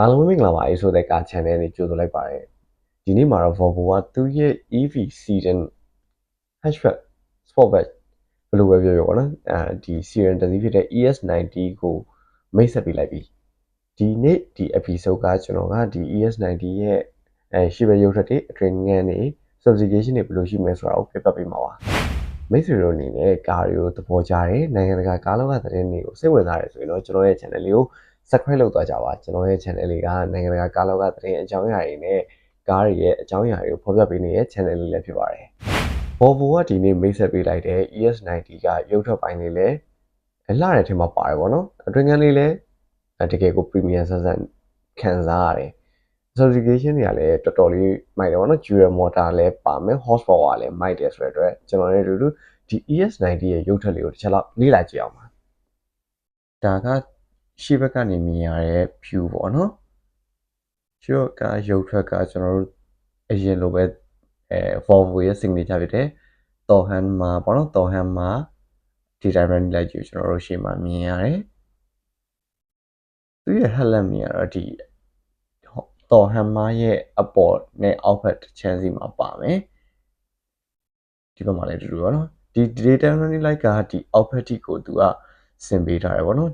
အားလုံးပဲမင်္ဂလာပါအေးဆိုတဲ့ကာ channel လေးကြိုဆိုလိုက်ပါတယ်ဒီနေ့မှာတော့ Volvo ကသူ့ရဲ့ EV sedan hatchback sportback ဘယ်လိုပဲပြောပြောပေါ့နော်အဲဒီ sedan တစ်စီးဖြစ်တဲ့ ES90 ကိုမိတ်ဆက်ပေးလိုက်ပြီဒီနေ့ဒီ episode ကကျွန်တော်ကဒီ ES90 ရဲ့အဲရှိပဲရုပ်ထက်တွေအတွင်ငန်းတွေ specification တွေဘယ်လိုရှိမလဲဆိုတာကိုပြပြပေးမှာပါမိတ်ဆွေတို့အနေနဲ့ကားတွေကိုသဘောကျတယ်နိုင်ငံတကာကားလောကသတင်းတွေကိုစိတ်ဝင်စားတယ်ဆိုရင်တော့ကျွန်တော်ရဲ့ channel လေးကို subscribe လုပ်သွားကြပါကျွန်တော်ရဲ့ channel လေးကနိုင်ငံတကာကားလောကသတင်းအကြောင်းအရာတွေနဲ့ကားတွေရဲ့အကြောင်းအရာတွေကိုဖော်ပြပေးနေတဲ့ channel လေးလည်းဖြစ်ပါတယ် Volvo ကဒီနေ့မိတ်ဆက်ပေးလိုက်တဲ့ ES90 ကရုပ်ထွက်ပိုင်းလေးလည်းအလှတဲ့ထဲမှာပါတယ်ပေါ့နော်အတွင်ငန်းလေးလည်းတကယ်ကို premium ဆန်းဆန်းခံစားရတယ် certification တွေကလည်းတော်တော်လေးမိုက်တယ်ပေါ့နော် dual motor လည်းပါမယ် horsepower လည်းမိုက်တယ်ဆိုတဲ့အတွက်ကျွန်တော်လည်းအတူတူဒီ ES90 ရဲ့ရုပ်ထွက်လေးကိုတစ်ချက်လောက်လေ့လာကြည့်အောင်ပါဒါက ရှေ့ဘက်ကနေမြင်ရတဲ့ view ပေါ့နော်ရှေ့ကရုပ်ထွက်ကကျွန်တော်တို့အရင်လိုပဲအဲ Volvo ရဲ့ signature ဖြစ်တဲ့ Torhan မှာပေါ့နော် Torhan မှာဒီတိုင်းပဲလိုက်ကြည့်ကျွန်တော်တို့ရှေ့မှာမြင်ရတယ်သူရဲ့ headlamp မြင်ရတော့ဒီတော်ဟမ်မာရဲ့အပေါ်နဲ့အောက်ဘက်တစ်ချမ်းစီမှာပါမယ်ဒီဘက်မှာလည်းတူတူပါနော်ဒီ data running light ကဒီအောက်ဘက်ထိကိုသူကဆင်ပေးထားတယ်ဗောနော်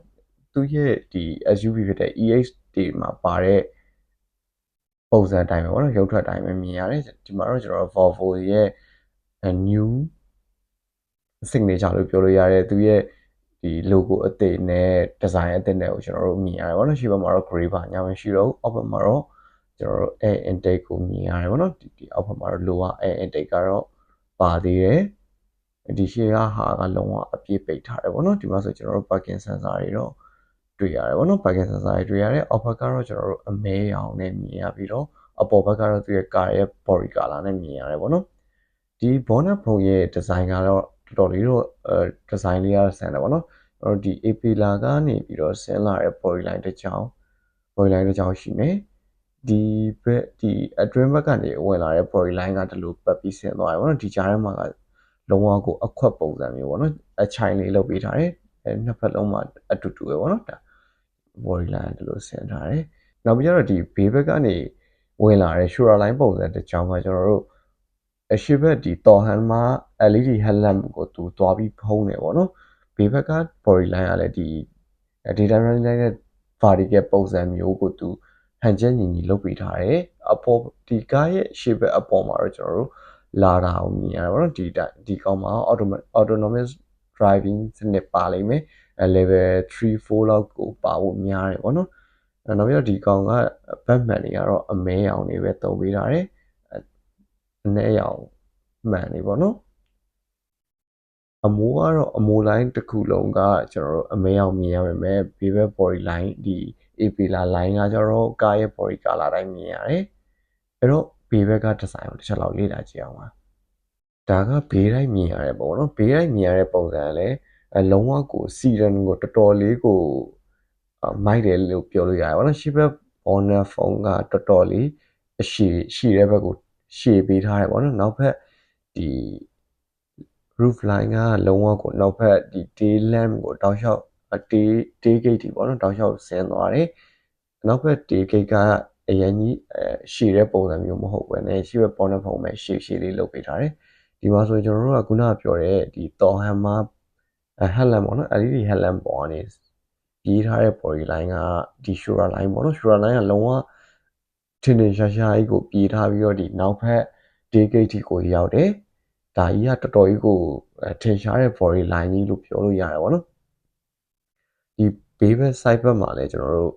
သူရဲ့ဒီ SUV ဖြစ်တဲ့ EH တွေမှာပါတဲ့ပုံစံအတိုင်းပဲဗောနော်ရုပ်ထွက်အတိုင်းပဲမြင်ရတယ်ဒီမှာတော့ကျွန်တော် Volvo ရဲ့ new signature လို့ပြောလို့ရတယ်သူရဲ့ဒီ logo အသစ်နဲ့ design အသစ်နဲ့ကိုကျွန်တော်တို့မြင်ရတယ်ဗောနော်ရှေ့ဘက်မှာတော့ gray ပါညာမရှိတော့ဘူးအောက်ဘက်မှာတော့ကျွန်တော်တို့ air intake ကိုမြင်ရတယ်ဗောနော်ဒီဒီအောက်ဘက်မှာတော့ lower air intake ကတော့ပါသေးတယ်ဒီရှေ့ကဟာကလုံးဝအပြည့်ပိတ်ထားတယ်ဗောနော်ဒီမှာဆိုကျွန်တော်တို့ parking sensor တွေတော့ တွေ့ရတယ်ဗောနော် parking sensor တွေတွေ့ရတယ်အောက်ဘက်ကတော့ကျွန်တော်တို့အမဲရောင်နဲ့မြင်ရပြီးတော့အပေါ်ဘက်ကတော့သူရဲ့ car ရဲ့ body color နဲ့မြင်ရတယ်ဗောနော်ဒီ bonnet ဖုံရဲ့ design ကတော့တော်တော်လေးတော့အဲ design လေးကဆန်တယ်ဗောနော်ကျွန်တော်ဒီ AP လာကနေပြီးတော့ဆင်းလာတဲ့ body line တစ်ချောင်း body line တစ်ချောင်းရှိမယ်ဒီဘက်ဒီအတွင်းဘက်ကနေဝင်လာတဲ့ body line ကတလူပတ်ပြီးဆင်းသွားတယ်ဗောနော်ဒီကြားထဲမှာကလုံးဝကိုအခွက်ပုံစံမျိုးဗောနော်အချိုင်လေးလုပ်ပေးထားတယ်အဲနှစ်ဖက်လုံးမှာအတူတူပဲဗောနော်ဒါ body line တလူဆင်းထားတယ်နောက်ပြီးတော့ဒီဘေးဘက်ကနေဝင်လာတဲ့ shoulder line ပုံစံတစ်ချောင်းမှာကျွန်တော်တို့အရှိဘက်ဒီတော်ဟန်မှာ LED headlamp ကိုသူတွားပြီးဖုံးတယ်ဗောနော်ဘေးဘက်က body line ကလည်းဒီ data running line နဲ့ vertical ပုံစံမျိုးကိုသူဟန်ချက်ညီညီလုပ်ပေးထားတယ်အပေါ်ဒီကားရဲ့ရှေ့ဘက်အပေါ်မှာတော့ကျွန်တော်တို့လာတာကိုမြင်ရတယ်ဗောနော်ဒီဒီကောင်မှာ autonomous driving စနစ်ပါလိမ့်မယ် level 3 4လောက်ကိုပါဖို့များတယ်ဗောနော်နောက်ပြီးတော့ဒီကောင်ကဘက်မှန်တွေကတော့အမဲအောင်တွေပဲတုံပေးထားတယ်အနည်းအောင်မှန်နေဗောနော်အမိုးကတော့အမိုး line တစ်ခုလုံးကကျွန်တော်တို့အမဲအောင်မြင်ရပါမယ်ဘေးဘက် body line ဒီ AP လာ line ကကျတော့ကားရဲ့ body color တိုင်းမြင်ရတယ်အဲ့တော့ဘေးဘက်က design ကိုတစ်ချက်လောက်လေ့လာကြည့်အောင်ပါဒါကဘေးတိုင်းမြင်ရတဲ့ပုံနော်ဘေးတိုင်းမြင်ရတဲ့ပုံစံကလည်း အလုံးဝကိုစီရန်ကိုတော်တော်လေးကိုမိုက်တယ်လို့ပြောလို့ရတယ်ဗောနော်ရှေ့ဘက် bonnet phone ကတော်တော်လေးအရှိရှိတဲ့ဘက်ကိုရှေ့ပေးထားတယ်ဗောနော်နောက်ဘက်ဒီ roof line ကလုံးဝကိုနောက်ဘက်ဒီ tail lamp ကိုတောက်လျှောက် tail tail gate တွေပေါ့နော်တောက်လျှောက်ဆင်းသွားတယ်နောက်ဘက် tail gate ကအရင်ကြီးအဲရှည်တဲ့ပုံစံမျိုးမဟုတ်ဘဲねရှေ့ဘက် bonnet ဖုံပဲရှည်ရှည်လေးလုပ်ပေးထားတယ်ဒီမှာဆိုရင်ကျွန်တော်တို့ကခုနကပြောတဲ့ဒီ Thor Hammer headlamp ပေါ့နော် LED headlamp ပေါ်ကနေပြေးထားတဲ့ body line ကဒီ shoulder line ပေါ့နော် shoulder line ကလုံးဝထင်ထင်ရှားရှားကြီးကိုပြေးထားပြီးတော့ဒီနောက်ဘက် tail gate ထိကိုရောက်တယ်ဒါကြီးကတော်တော်ကြီးကိုထင်ရှားတဲ့ body line ကြီးလို့ပြောလို့ရတယ်ဗောနော်ဒီဘေးဘက် side ဘက်မှာလည်းကျွန်တော်တို့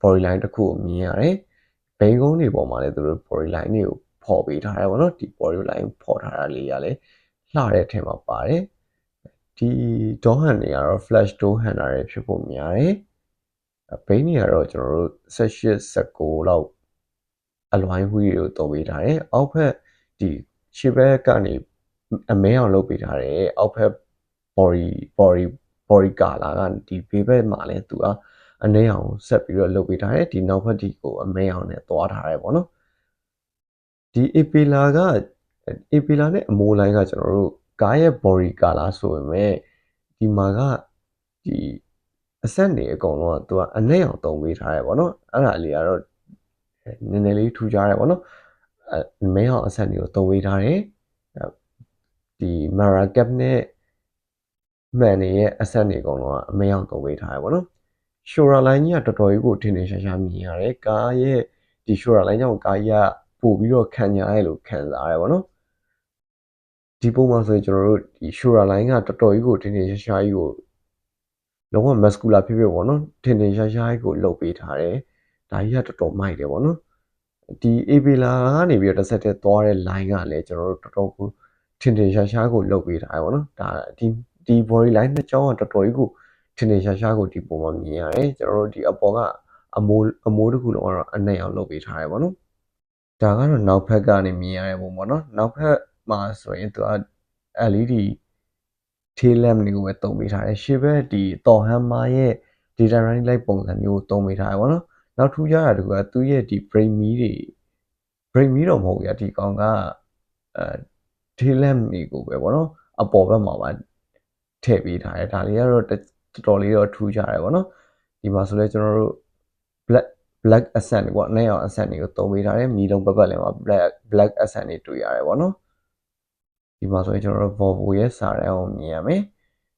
body line တစ်ခုကိုမြင်ရတယ်ဘိန်းကုန်းတွေပေါ်မှာလည်းသူတို့ body line တွေကိုဖော်ပေးထားတယ်ဗောနော်ဒီ body line ဖော်ထားတာလေးကလည်းလှတဲ့အထက်မှာပါတယ် ဒီ door hand တွေကတော့ flash door handle တွေဖြစ်ဖို့များတယ်ဘိန်းတွေကတော့ကျွန်တော်တို့18 19လောက်အလွိုင်းဝီးတွေကိုတုံးပေးထားတယ်အောက်ဖက်ဒီရှေ့ဘက်ကနေအမဲအောင်လုပ်ပေးထားတယ်အောက်ဖက် body body body color ကဒီဘေးဘက်မှာလဲသူကအနှဲအောင်ဆက်ပြီးတော့လုပ်ပေးထားတယ်ဒီနောက်ဘက်ဒီကိုအမဲအောင်နဲ့သွားထားတယ်ပေါ့နော်ဒီ apela က apela နဲ့အမိုးလိုင်းကကျွန်တော်တို့ ကားရဲ့ body color ဆိုပေမဲ့ဒီမှာကဒီအဆက်နေအကုန်လုံးကသူကအနဲ့အောင်တုံပေးထားတယ်ပေါ့နော်အဲ့ဒါလေးကတော့နည်းနည်းလေးထူကြတယ်ပေါ့နော်အဲမဲအောင်အဆက်နေကိုတုံပေးထားတယ်ဒီ Mara Cap နဲ့မှန်နေရဲ့အဆက်နေအကုန်လုံးကအမဲအောင်တုံပေးထားတယ်ပေါ့နော် Shora line ကြီးကတော်တော်ကြီးကိုထင်ထင်ရှားရှားမြင်ရတယ်ကားရဲ့ဒီ Shora line ကြောင့်ကားကြီးကပို့ပြီးတော့ခံညာရဲလို့ခံစားရတယ်ပေါ့နော် ဒီပုံမှာဆိုရင်ကျွန်တော်တို့ဒီ Shora line ကတော်တော်ကြီးကိုထင်ထင်ရှားရှားကြီးကိုလုံးဝ muscular ဖြစ်ဖြစ်ပေါ့နော်ထင်ထင်ရှားရှားကြီးကိုလှုပ်ပေးထားတယ်ဒါကြီးကတော်တော်မိုက်တယ်ပေါ့နော်ဒီ Abela ကနေပြီးတော့တစ်ဆက်တည်းသွားတဲ့ line ကလည်းကျွန်တော်တို့တော်တော်ကိုထင်ထင်ရှားရှားကိုလှုပ်ပေးထားတယ်ပေါ့နော်ဒါဒီဒီ body line နှစ်ကြောင်းကတော်တော်ကြီးကိုထင်ထင်ရှားရှားကိုဒီပုံမှာမြင်ရတယ်ကျွန်တော်တို့ဒီအပေါ်ကအမိုးအမိုးတစ်ခုလုံးကတော့အနှံ့အောင်လုပ်ပေးထားတယ်ပေါ့နော်ဒါကတော့နောက်ဘက်ကနေမြင်ရတဲ့ပုံပေါ့နော်နောက်ဘက် မှာဆိုရင်သူက LED tail lamp တွေကိုပဲတုံပေးထားတယ်ရှေ့ဘက်ဒီတော်ဟမ်မာရဲ့ data running light ပုံစံမျိုးကိုတုံပေးထားတယ်ပေါ့နော်နောက်ထူးခြားတာတခုကသူ့ရဲ့ဒီ brain me တွေ brain me တော့မဟုတ်ဘူး။ဒီကောင်ကအဲ tail lamp တွေကိုပဲပေါ့နော်အပေါ်ဘက်မှာပါထည့်ပေးထားတယ်ဒါလေးကတော့တော်တော်လေးတော့ထူးခြားတယ်ပေါ့နော်ဒီမှာဆိုလဲကျွန်တော်တို့ black black accent ပေါ့နဲ့အောင် accent တွေကိုသုံးပေးထားတယ်မီလုံးပတ်ပတ်လည်းမှာ black black accent တွေတွေ့ရတယ်ပေါ့နော် ဒီမှာဆိုရင်ကျွန်တော်တို့ Volvo ရဲ့စာတန်းကိုမြင်ရမယ်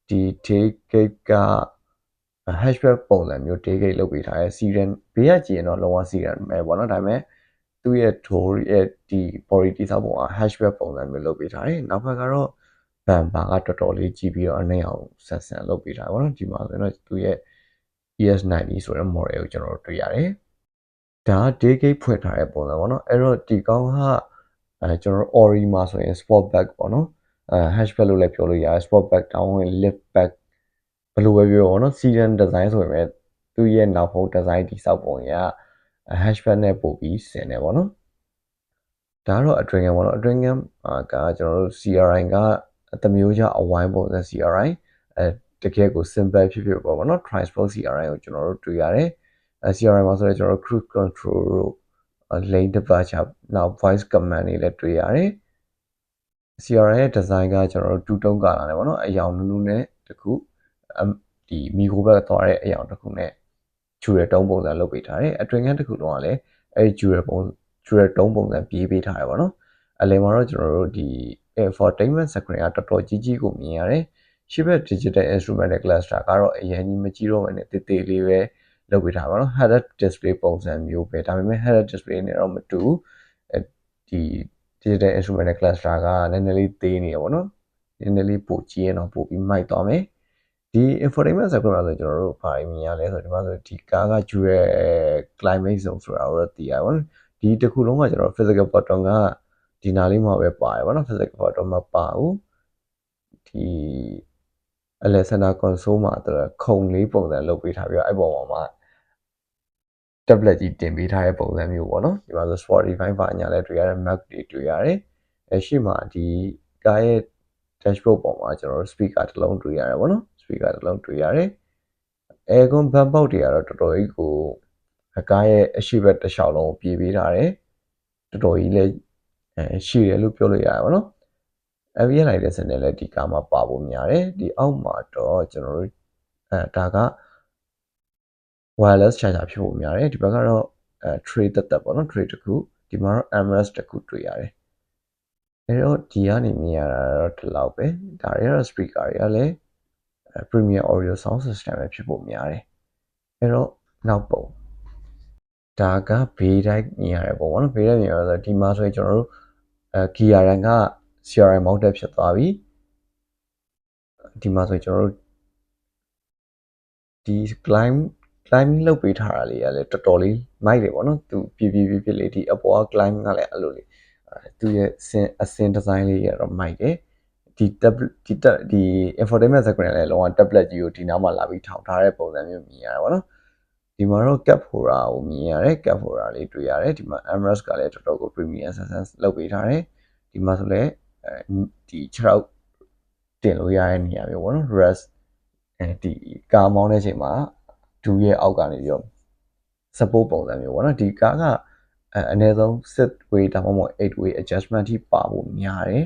ဒီ tailgate က hatchback ပုံစံမျိုး tailgate လုပ်ပေးထားတယ် siren ဘေးကကြည့်ရင်တော့လုံးဝ siren ပဲပေါ့နော်ဒါပေမဲ့သူ့ရဲ့ door ရဲ့ဒီ body တိစောက်ပုံက hatchback ပုံစံမျိုးလုပ်ပေးထားတယ်နောက်ဘက်ကတော့ bumper ကတော်တော်လေးကြီးပြီးတော့အနေအောင်ဆက်ဆန်လုပ်ပေးထားပါတော့ဒီမှာဆိုရင်တော့သူ့ရဲ့ ES90 ဆိုတဲ့ model ကိုကျွန်တော်တို့တွေ့ရတယ်ဒါ day gate ဖွင့်ထားတဲ့ပုံစံပေါ့နော်အဲ့တော့ဒီကောင်က အဲကျွန်တော်တို့ Ori မှာဆိုရင် Sportback ပေါ့နော်အဲ hatchback လို့လည်းပြောလို့ရတယ် Sportback တောင်းဝင် liftback ဘယ်လိုပဲပြောပေါ့နော် sedan design ဆိုပေမဲ့သူ့ရဲ့နောက်ဖုံး design တိစောက်ပုံရ hatchback နဲ့ပို့ပြီးဆင်တယ်ပေါ့နော်ဒါကတော့ Adrian ပေါ့နော် Adrian ကကျွန်တော်တို့ CRI ကတမျိုးကြအဝိုင်းပုံစံ CRI အဲတကယ်ကို simple ဖြစ်ဖြစ်ပေါ့ဗောနော် transport CRI ကိုကျွန်တော်တို့တွေ့ရတယ်အဲ CRI မှာဆိုတော့ကျွန်တော်တို့ cruise control တို့ lane departure နောက် voice command တွေလည်းတွေ့ရတယ် CRI ရဲ့ design ကကျွန်တော်တို့တူတုံးကာလာတယ်ဗောနော်အယောင်နုနုနဲ့တခုဒီမီကိုဘက်သွားတဲ့အယောင်တခုနဲ့ကျူရတုံးပုံစံလုပ်ပေးထားတယ်အတွင်ခန်းတခုလုံးကလည်းအဲဒီကျူရပုံကျူရတုံးပုံစံပြေးပေးထားတယ်ဗောနော်အလယ်မှာတော့ကျွန်တော်တို့ဒီ infotainment screen ကတော်တော်ကြီးကြီးကိုမြင်ရတယ်ရှေ့ဘက် digital instrument နဲ့ cluster ကတော့အရင်ကြီးမကြီးတော့ဘဲနဲ့တေးသေးလေးပဲ လုပ်ပေးထားပါတော့ head display ပုံစံမျိုးပဲဒါပေမဲ့ head display နဲ့တော့မတူဒီ digital instrument နဲ့ cluster ကနည်းနည်းလေးသေးနေရပါတော့နည်းနည်းလေးပိုကြီးရင်တော့ပိုပြီးမိုက်သွားမယ်ဒီ infotainment screen မှာဆိုကျွန်တော်တို့ဘာမြင်ရလဲဆိုတော့ဒီမှာဆိုဒီကားက dual climate zone ဆိုတာကိုတော့သိရပါတော့ဒီတစ်ခုလုံးကကျွန်တော် physical button ကဒီနာလေးမှာပဲပါတယ်ဗောနော် physical button မပါဘူးဒီ အလဲစနာ console မှာတော့ခုံလေးပုံစံလုပ်ပေးထားပြီးတော့အဲ့ပေါ်မှာ tablet ကြီးတင်ပေးထားတဲ့ပုံစံမျိုးပေါ့နော်ဒီမှာဆို Spotify ပါညာလဲတွေ့ရတယ် Mac တွေတွေ့ရတယ်အဲရှိမှဒီကားရဲ့ dashboard ပေါ်မှာကျွန်တော်တို့ speaker တစ်လုံးတွေ့ရတယ်ပေါ့နော် speaker တစ်လုံးတွေ့ရတယ် aircon ဘတ်ပေါက်တွေကတော့တော်တော်ကြီးကိုအကားရဲ့အရှိဘက်တစ်လျှောက်လုံးကိုပြေးပေးထားတယ်တော်တော်ကြီးလဲအဲရှိတယ်လို့ပြောလို့ရတယ်ပေါ့နော် AVL လိုက်တဲ့စနစ်လည်းဒီကားမှာပါဖို့များတယ်ဒီအောက်မှာတော့ကျွန်တော်တို့အဲဒါက wireless charger ဖြစ်ဖို့များတယ်ဒီဘက်ကတော့အဲ tray တက်တက်ပေါ့နော် tray တစ်ခုဒီမှာတော့ MRS တစ်ခုတွေ့ရတယ်အဲတော့ဒီကနေမြင်ရတာတော့ဒီလောက်ပဲဒါတွေကတော့ speaker တွေကလည်း premium audio sound system ပဲဖြစ်ဖို့များတယ်အဲတော့နောက်ပုံဒါကဘေးတိုင်းမြင်ရတယ်ပေါ့နော်ဘေးတိုင်းမြင်ရဆိုဒီမှာဆိုရင်ကျွန်တော်တို့အဲ gear ရန်က CRM mounted ဖြစ်သွားပြီဒီမှာဆိုရင်ကျွန်တော်တို့ဒီ climb climbing လုပ်ပေးထားတာလေးကလည်းတော်တော်လေးမိုက်တယ်ပေါ့နော်သူပြပြပြပြလေးဒီအပေါ်က climb ကလည်းအဲ့လိုလေးသူရဲ့စင်အစင်ဒီဇိုင်းလေးရတော့မိုက်တယ်ဒီ tablet ဒီဒီ infotainment screen လည်းလုံးဝ tablet ကြီးကိုဒီနောက်မှာလာပြီးထောင်ထားတဲ့ပုံစံမျိုးမြင်ရတယ်ပေါ့နော်ဒီမှာတော့ cap holder ကိုမြင်ရတယ် cap holder လေးတွေ့ရတယ်ဒီမှာ AMRS ကလည်းတော်တော်ကို premium access လုပ်ပေးထားတယ်ဒီမှာဆိုလည်း အဲဒီ6ရောက်တင်လို့ရတဲ့နေရာမျိုးပေါ့နော် rest အဲဒီကားမောင်းတဲ့ချိန်မှာဒူးရဲ့အောက်ကနေပြီးတော့ support ပုံစံမျိုးပေါ့နော်ဒီကားကအအနည်းဆုံး6 way ဒါမှမဟုတ်8 way adjustment ထိပါဖို့များတယ်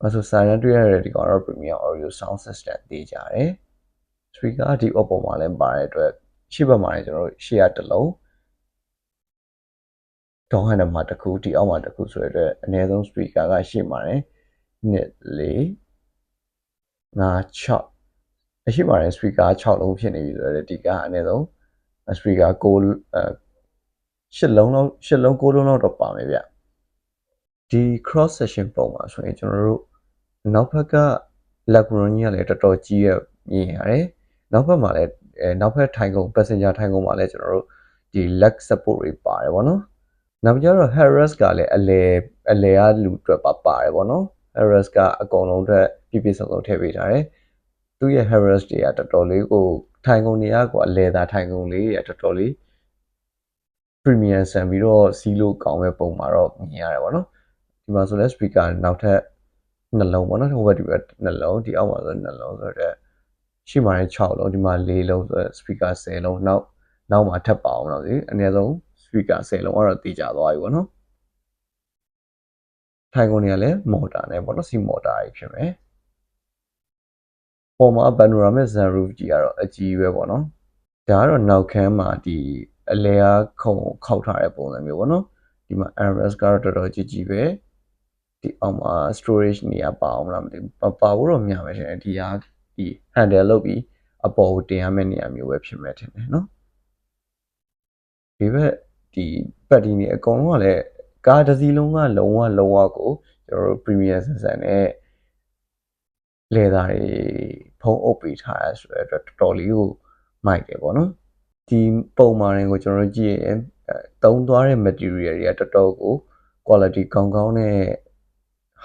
အဲဆိုစာရန်တွေ့ရတဲ့ဒီကောင်တော့ premium audio sound system သေးကြတယ် speaker ကဒီ oppo မှာလည်းပါတဲ့အတွက်ရှေ့ဘက်မှာလည်းကျွန်တော်တို့ရှေ့ရတစ်လုံး ဒေါင်းဟန်နမှာတစ်ခုဒီအောက်မှာတစ်ခုဆိုရတဲ့အနည်းဆုံး speaker ကရှေ့မှာတယ်နှစ်လေးငါ6အရှိပါတယ် speaker 6လုံးဖြစ်နေပြီဆိုတော့ဒီကအနည်းဆုံး speaker 6အဲ8လုံးလောက်8လုံး9လုံးလောက်တော့ပါမယ်ဗျဒီ cross section ပုံမှာဆိုရင်ကျွန်တော်တို့နောက်ဘက်က background ကြီးကလည်းတော်တော်ကြီးရမြင်ရတယ်နောက်ဘက်မှာလည်းအဲနောက်ဘက်ထိုင်ကုန် passenger ထိုင်ကုန်မှာလည်းကျွန်တော်တို့ဒီ leg support တွေပါတယ်ဗောနော် နောက်ပြီးတော့ Harris ကလည်းအလဲအလဲကလူအတွက်ပါပါတယ်ဗောနော် Harris ကအကုန်လုံးအတွက်ပြည့်ပြည့်စုံစုံထည့်ပေးထားတယ်သူ့ရဲ့ Harris တွေကတော်တော်လေးကိုထိုင်ကုန်တွေကကိုအလဲသာထိုင်ကုန်လေးတွေတော်တော်လေး premium ဆန်ပြီးတော့စီးလို့ကောင်းမဲ့ပုံမှာတော့မြင်ရတယ်ဗောနော်ဒီမှာဆိုလဲ speaker နောက်ထပ်နှလုံးဗောနော်ဟိုဘက်ဒီဘက်နှလုံးဒီအောက်မှာဆိုနှလုံးဆိုတော့ရှိမှလည်း6လုံးဒီမှာ4လုံးဆိုတော့ speaker 10လုံးနောက်နောက်မှာထပ်ပါအောင်တော့ဒီအနည်းဆုံး speaker 10လုံးကတော့တည်ကြသွားပြီဗောနော်ထိုင်ကုန်တွေကလည်းမော်တာနဲ့ဗောနော်စီမော်တာကြီးဖြစ်မယ်ပေါ်မှာ panoramic sunroof ကြီးကတော့အကြီးပဲပေါ့နော်ဒါကတော့နောက်ခန်းမှာဒီအလဲအားခုံခောက်ထားတဲ့ပုံစံမျိုးပေါ့နော်ဒီမှာ armrest ကတော့တော်တော်ကြီးကြီးပဲဒီအောက်မှာ storage နေရာပါအောင်လားမသိဘူးပါဖို့တော့များမယ်ထင်တယ်ဒီဟာဒီ handle လုပ်ပြီးအပေါ်ကိုတင်ရမယ့်နေရာမျိုးပဲဖြစ်မယ်ထင်တယ်နော်ဒီဘက် ဒီပတ်ဒီနေအကုန်လုံးကလည်းကားတစ်စီးလုံးကလုံးဝလုံးဝကိုကျွန်တော်တို့ premium ဆန်ဆန်နဲ့လေသာတွေဖုံးအုပ်ပေးထားရဆိုတဲ့အတွက်တော်တော်လေးကိုမိုက်တယ်ပေါ့နော်ဒီပုံမှန်တွေကိုကျွန်တော်တို့ကြည့်ရင်တုံးသွားတဲ့ material တွေကတော်တော်ကို quality ကောင်းကောင်းနဲ့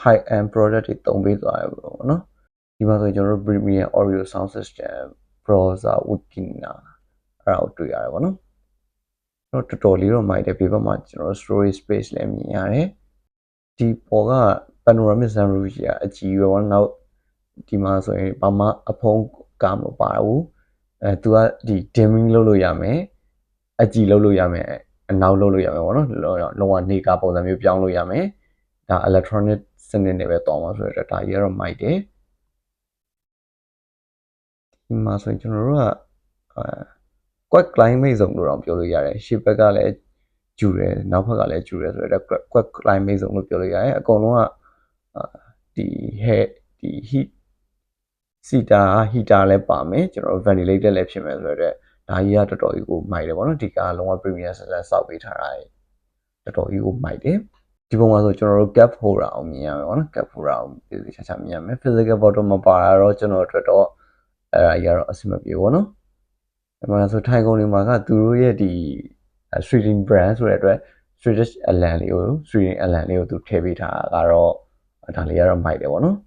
high end product တွေတုံးပေးသွားရပေါ့နော်ဒီမှာဆိုကျွန်တော်တို့ premium audio sound system browser wikina အဲ့ဒါကိုတွေ့ရတယ်ပေါ့နော် တော့တော်တော်လေးတော့မိုက်တယ်ဘေးဘက်မှာကျွန်တော် storage space လည်းမြင်ရတယ်ဒီပေါ်က panoramic sunroof ကြီးကအကြီးပဲပေါ့နောက်ဒီမှာဆိုရင်ဘာမှအဖုံးကမပါဘူးအဲသူကဒီ dimming လုပ်လို့ရမယ်အကြည်လုပ်လို့ရမယ်အနောက်လုပ်လို့ရမယ်ပေါ့နော်လုံးဝနေကာပုံစံမျိုးပြောင်းလို့ရမယ်ဒါ electronic စနစ်နဲ့ပဲတောင်းပါဆိုတော့ဒါကြီးကတော့မိုက်တယ်ဒီမှာဆိုရင်ကျွန်တော်တို့ကအဲ quad climate zone လို့တော့ပြောလို့ရတယ်ရှေ့ဘက်ကလည်းကျူတယ်နောက်ဘက်ကလည်းကျူတယ်ဆိုတော့ quad climate zone လို့ပြောလို့ရတယ်အကုန်လုံးကဒီ head ဒီ heat စီတာဟီတာလည်းပါမယ်ကျွန်တော် ventilator လည်းဖြစ်မယ်ဆိုတော့ဒါကြီးကတော်တော်ကြီးကိုမိုက်တယ်ပေါ့နော်ဒီကားလုံးဝ premium ဆက်ဆက်စောက်ပေးထားတာတော်တော်ကြီးကိုမိုက်တယ်ဒီပုံမှာဆိုကျွန်တော်တို့ gap holder အောင်မြင်ရမယ်ပေါ့နော် gap holder အောင်ပြည့်စုံချာချာမြင်ရမယ် physical photo မပါတော့ကျွန်တော်အတွက်တော့အဲ့ဒါကြီးကတော့အဆင်မပြေဘူးနော်ဒီ မှာဆိုထိုင်ကုန်တွေမှာကသူတို့ရဲ့ဒီ streaming brand ဆိုတဲ့အတွက် Swedish Alan လေးကို streaming Alan လေးကိုသူထည့်ပေးထားတာကတော့ဒါလေးကတော့မိုက်တယ်ပေါ့နော်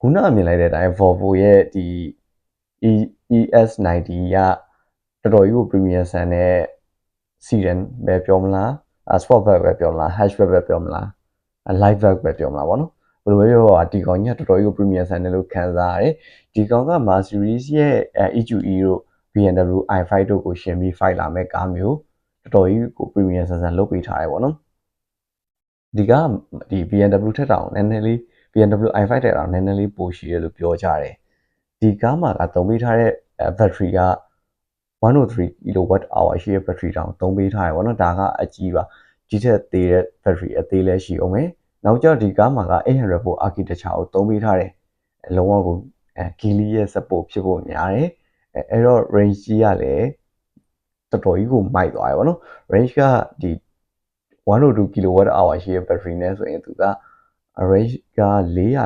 ခုနအမြင်လိုက်တဲ့အတိုင်း Volvo ရဲ့ဒီ ES90 ကတော်တော်ကြီးကို premium ဆန်တဲ့ sedan ပဲပြောမလား sportback ပဲပြောမလား hatchback ပဲပြောမလား lightback ပဲပြောမလားဗောနော် ဘယ်လိုပဲပြောပါဒီကောင်ကြီးကတော်တော်ကြီးကို premium ဆန်တယ်လို့ခံစားရတယ်ဒီကောင်က Mercedes ရဲ့ EQE တို့ BMW i5 တို့ကိုရှင်ပြီး fight လာမဲ့ကားမျိုးတော်တော်ကြီးကို premium ဆန်ဆန်လုပ်ပေးထားတယ်ဗောနော်ဒီကဒီ BMW ထက်တောင်နည်းနည်းလေး BMW i5 တဲ့တော့နည်းနည်းလေးပိုရှိတယ်လို့ပြောကြတယ်ဒီကားမှာကသုံးပေးထားတဲ့ battery က103 kWh ရှိတဲ့ battery တောင်သုံးပေးထားရပါတော့ဒါကအကြီးပါဒီထက်သေးတဲ့ battery အသေးလည်းရှိအောင်မယ် နောက်ကျဒီကားမှာက800 volt architecture ကိုသုံးပေးထားတယ်လုံးဝကိုအဲ Geely ရဲ့ support ဖြစ်ဖို့များတယ်အဲအဲ့တော့ range ကြီးကလည်းတော်တော်ကြီးကိုမိုက်သွားရပါတော့ range ကဒီ102 kWh ရှိတဲ့ battery နဲ့ဆိုရင်သူက range က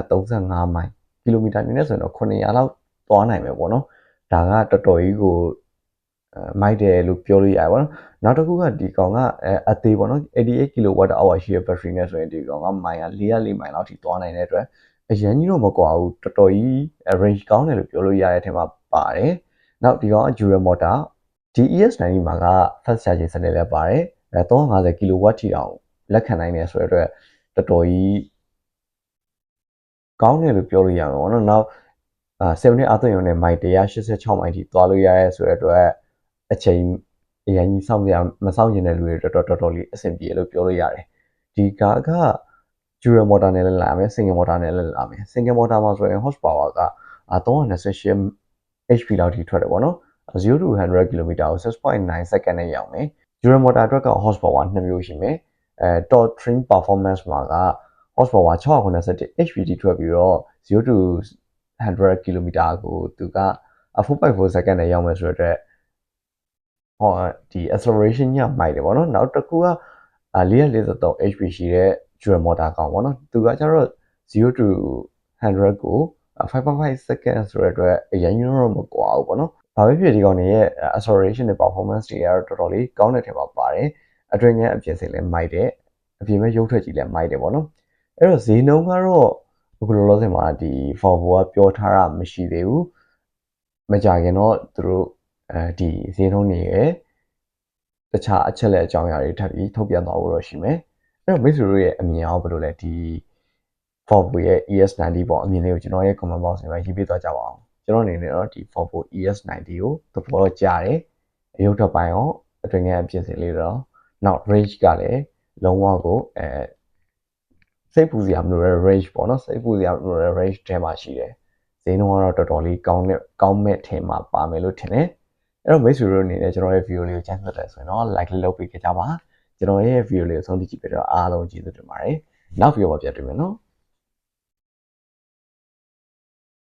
435မိုင်ကီလိုမီတာနေနဲ့ဆိုရင်တော့900လောက်သွားနိုင်မယ်ပေါ့နော်ဒါကတော်တော်ကြီးကို မိုက်တယ်လို့ပြောလို့ရပါတော့နောက်တစ်ခုကဒီကောင်ကအသေးပေါ့နော်88 kWh ရှိတဲ့ battery နဲ့ဆိုရင်ဒီကောင်ကမိုင်က404မိုင်လောက်ထိသွားနိုင်တဲ့အတွက်အရင်ကြီးတော့မကွာဘူးတော်တော်ကြီး range ကောင်းတယ်လို့ပြောလို့ရတဲ့အထက်မှာပါတယ်နောက်ဒီကောင်က dual motor ဒီ ES90 မှာက fast charging စနစ်လည်းပါတယ်အဲ350 kW ထိအောင်လက်ခံနိုင်တယ်ဆိုတဲ့အတွက်တော်တော်ကြီးကောင်းတယ်လို့ပြောလို့ရမှာပေါ့နော်နောက်အာ7နှစ်အသွင်ရုံနဲ့မိုင်186မိုင်ထိသွားလို့ရရဲဆိုတဲ့အတွက် အချိန်အရင်ကြီးစောင့်ကြမစောင့်ကျင်တဲ့လူတွေတော်တော်တော်တော်လေးအဆင်ပြေလို့ပြောလို့ရတယ်ဒီကားက dual motor နဲ့လည်းလာမယ် single motor နဲ့လည်းလာမယ် single motor မှာဆိုရင် horsepower က328 HP လောက်ထိထွက်တယ်ပေါ့နော်0 to 100 km ကို6.9 second နဲ့ရောက်မယ် Dual motor အတွက်က horsepower 2မျိုးရှိမယ်အဲ top trim performance မှာက horsepower 681 HPT ထွက်ပြီးတော့0 to 100 km ကိုသူက4.4 second နဲ့ရောက်မယ်ဆိုတော့ ဟောဒီ acceleration ညမိုက်တယ်ပေါ့နော်နောက်တစ်ခုက443 HP ရှိတဲ့ dual motor ကောင်ပေါ့နော်သူကကျတော့0 to 100ကို5.5 second ဆိုတဲ့အတွက်အရင်ကြီးတော့မကွာဘူးပေါ့နော်။ဘာပဲဖြစ်ဒီကောင်တွေရဲ့ acceleration နဲ့ performance တွေကတော့တော်တော်လေးကောင်းတဲ့ထဲမှာပါတယ်။အတွင်းကအပြင်စိလည်းမိုက်တယ်။အပြင်မဲ့ရုပ်ထွက်ကြီးလည်းမိုက်တယ်ပေါ့နော်။အဲ့တော့ဈေးနှုန်းကတော့အခုလောလောဆယ်မှာဒီ Volvo ကပြောထားတာမရှိသေးဘူး။မကြခင်တော့သူတို့ အဲဒီဈေးနှုန်းတွေရဲ့တခြားအချက်လက်အကြောင်းအရာတွေထပ်ပြီးထုတ်ပြန်သွားဖို့တော့ရှိမယ်။အဲ့တော့မိတ်ဆွေတို့ရဲ့အမြင်အောင်ဘယ်လိုလဲဒီ Volvo ရဲ့ ES90 ပေါ့အမြင်လေးကိုကျွန်တော်ရဲ့ comment box မှာရေးပြသွားကြပါအောင်ကျွန်တော်အနေနဲ့တော့ဒီ Volvo ES90 ကိုသဘောတော့ကြားတယ်အယုတ်ထပ်ပိုင်းရောအတွင်ငယ်အပြင်စင်လေးတော့နောက် range ကလည်းလုံးဝကိုအဲစိတ်ပူစရာမလိုတဲ့ range ပေါ့နော်စိတ်ပူစရာမလိုတဲ့ range ထဲမှာရှိတယ်ဈေးနှုန်းကတော့တော်တော်လေးကောင်းတဲ့ကောင်းမဲ့ထဲမှာပါမယ်လို့ထင်တယ် အဲ့တော့မိတ်ဆွေတို့အနေနဲ့ကျွန်တော်ရဲ့ video လေးကိုကြိုက်မှတ်တယ်ဆိုရင်တော့ like လေးလုပ်ပေးကြပါကျွန်တော်ရဲ့ video လေးကိုဆုံးဖြတ်ကြည့်ပြီးတော့အားလုံးကျေးဇူးတင်ပါတယ်နောက် video မှာပြန်တွေ့မယ်နော်